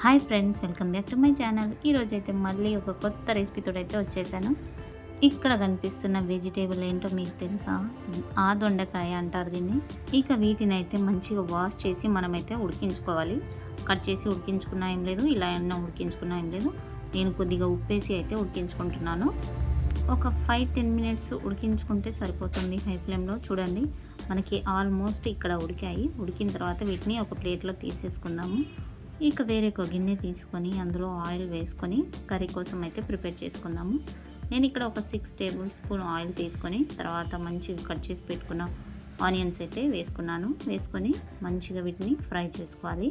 Hi friends welcome back to my channel. ఈరోజు అయితే మళ్ళీ ఒక కొత్త రెసిపీతో అయితే వచ్చేసాను. ఇక్కడ కనిపిస్తున్న వెజిటేబుల్ ఏంటో మీకు తెలుసా? ఆ దొండకాయ అంటారు దీన్ని. ఇక వీటిని అయితే మంచిగా వాష్ చేసి మనమైతే ఉడికించుకోవాలి. కట్ చేసి ఉడికించుకున్నా ఏం లేదు ఇలా అయినా ఉడికించుకున్నా ఏం లేదు. నేను కొద్దిగా ఉప్పేసి అయితే ఉడికించుకుంటున్నాను. ఒక ఫైవ్ టెన్ మినిట్స్ ఉడికించుకుంటే సరిపోతుంది హై ఫ్లేమ్లో. చూడండి మనకి ఆల్మోస్ట్ ఇక్కడ ఉడికాయి. ఉడికిన తర్వాత వీటిని ఒక ప్లేట్లో తీసేసుకుందాము. ఇక వేరే ఒక గిన్నె తీసుకొని అందులో ఆయిల్ వేసుకొని కర్రీ కోసం అయితే ప్రిపేర్ చేసుకుందాము. నేను ఇక్కడ ఒక సిక్స్ టేబుల్ స్పూన్ ఆయిల్ తీసుకొని తర్వాత మంచిగా కట్ చేసి పెట్టుకున్న ఆనియన్స్ అయితే వేసుకున్నాను. వేసుకొని మంచిగా వీటిని ఫ్రై చేసుకోవాలి.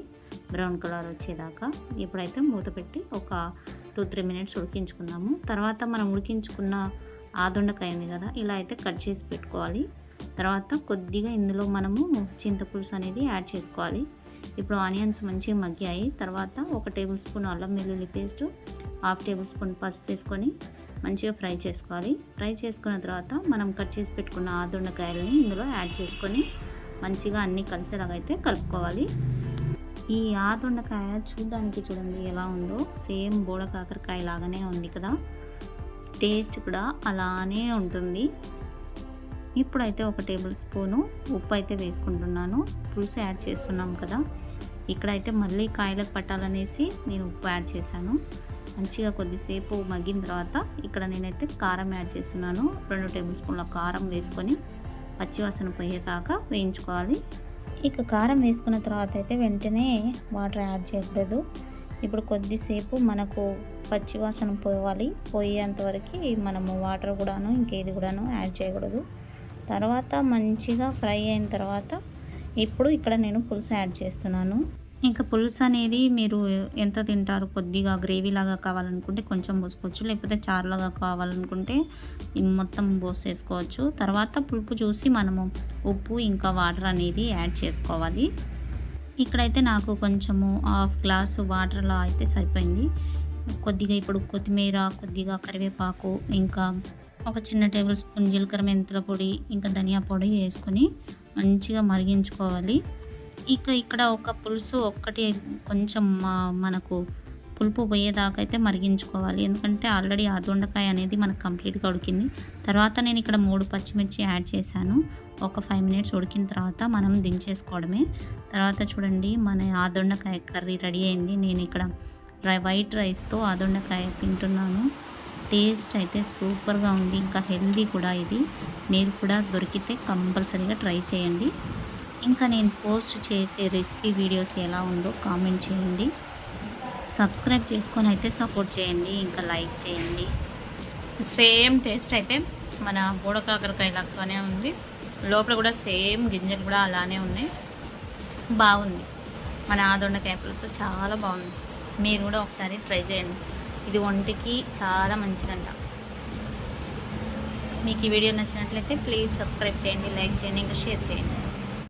బ్రౌన్ కలర్ వచ్చేదాకా ఇప్పుడైతే మూత పెట్టి ఒక టూ త్రీ మినిట్స్ ఉడికించుకుందాము. తర్వాత మనం ఉడికించుకున్న ఆదుండకాయ ఉంది కదా ఇలా అయితే కట్ చేసి పెట్టుకోవాలి. తర్వాత కొద్దిగా ఇందులో మనము చింతపులుసు అనేది యాడ్ చేసుకోవాలి. ఇప్పుడు ఆనియన్స్ మంచిగా మగ్గాయి. తర్వాత ఒక టేబుల్ స్పూన్ అల్లం వెల్లుల్లి పేస్ట్ హాఫ్ టేబుల్ స్పూన్ పసుపు వేసుకొని మంచిగా ఫ్రై చేసుకోవాలి. ఫ్రై చేసుకున్న తర్వాత మనం కట్ చేసి పెట్టుకున్న ఆ దొండకాయలని ఇందులో యాడ్ చేసుకొని మంచిగా అన్నీ కలిసేలాగా అయితే కలుపుకోవాలి. ఈ ఆ దొండకాయ చూడడానికి చూడండి ఎలా ఉందో. సేమ్ బోడ కాకరకాయ లాగానే ఉంది కదా. టేస్ట్ కూడా అలానే ఉంటుంది. ఇప్పుడైతే ఒక టేబుల్ స్పూను ఉప్పు అయితే వేసుకుంటున్నాను. పులుసు యాడ్ చేస్తున్నాం కదా. ఇక్కడైతే మళ్ళీ కాయలకు పట్టాలనేసి నేను ఉప్పు యాడ్ చేశాను. మంచిగా కొద్దిసేపు మగ్గిన తర్వాత ఇక్కడ నేనైతే కారం యాడ్ చేస్తున్నాను. రెండు టేబుల్ స్పూన్ల కారం వేసుకొని పచ్చివాసన పోయేదాకా వేయించుకోవాలి. ఇక కారం వేసుకున్న తర్వాత అయితే వెంటనే వాటర్ యాడ్ చేయకూడదు. ఇప్పుడు కొద్దిసేపు మనకు పచ్చివాసన పోవాలి. పోయేంతవరకు మనము వాటర్ కూడాను ఇంకేది కూడాను యాడ్ చేయకూడదు. తర్వాత మంచిగా ఫ్రై అయిన తర్వాత ఇప్పుడు ఇక్కడ నేను పులుసు యాడ్ చేస్తున్నాను. ఇంకా పులుసు అనేది మీరు ఎంత తింటారు? కొద్దిగా గ్రేవీ లాగా కావాలనుకుంటే కొంచెం పోసుకోవచ్చు. లేకపోతే చారులాగా కావాలనుకుంటే మొత్తం పోసేసుకోవచ్చు. తర్వాత పులుపు చూసి మనము ఉప్పు ఇంకా వాటర్ అనేది యాడ్ చేసుకోవాలి. ఇక్కడైతే నాకు కొంచెము హాఫ్ గ్లాస్ వాటర్లో అయితే సరిపోయింది. కొద్దిగా ఇప్పుడు కొత్తిమీర కొద్దిగా కరివేపాకు ఇంకా ఒక చిన్న టేబుల్ స్పూన్ జీలకర్ర మెంతుల పొడి ఇంకా ధనియా పొడి వేసుకొని మంచిగా మరిగించుకోవాలి. ఇక ఇక్కడ ఒక పులుసు ఒక్కటి కొంచెం మనకు పులుపు పోయేదాకా అయితే మరిగించుకోవాలి. ఎందుకంటే ఆల్రెడీ ఆ దొండకాయ అనేది మనకు కంప్లీట్గా ఉడికింది. తర్వాత నేను ఇక్కడ మూడు పచ్చిమిర్చి యాడ్ చేశాను. ఒక ఫైవ్ మినిట్స్ ఉడికిన తర్వాత మనం దించేసుకోవడమే. తర్వాత చూడండి మన ఆ దొండకాయ కర్రీ రెడీ అయింది. నేను ఇక్కడ వైట్ రైస్తో ఆ దొండకాయ తింటున్నాను. టేస్ట్ అయితే సూపర్గా ఉంది. ఇంకా హెల్దీ కూడా ఇది. మీరు కూడా దొరికితే కంపల్సరీగా ట్రై చేయండి. ఇంకా నేను పోస్ట్ చేసే రెసిపీ వీడియోస్ ఎలా ఉందో కామెంట్ చేయండి. సబ్స్క్రైబ్ చేసుకొని అయితే సపోర్ట్ చేయండి. ఇంకా లైక్ చేయండి. సేమ్ టేస్ట్ అయితే మన బూడకాకరకాయ లాగానే ఉంది. లోపల కూడా సేమ్ గింజలు కూడా అలానే ఉన్నాయి. బాగుంది. మన ఆదొండకాయ పులుసు చాలా బాగుంది. మీరు కూడా ఒకసారి ట్రై చేయండి. ఇది ఒంటికి చాలా మంచిదంట. మీకు ఈ వీడియో నచ్చినట్లయితే ప్లీజ్ సబ్స్క్రైబ్ చేయండి లైక్ చేయండి ఇంకా షేర్ చేయండి.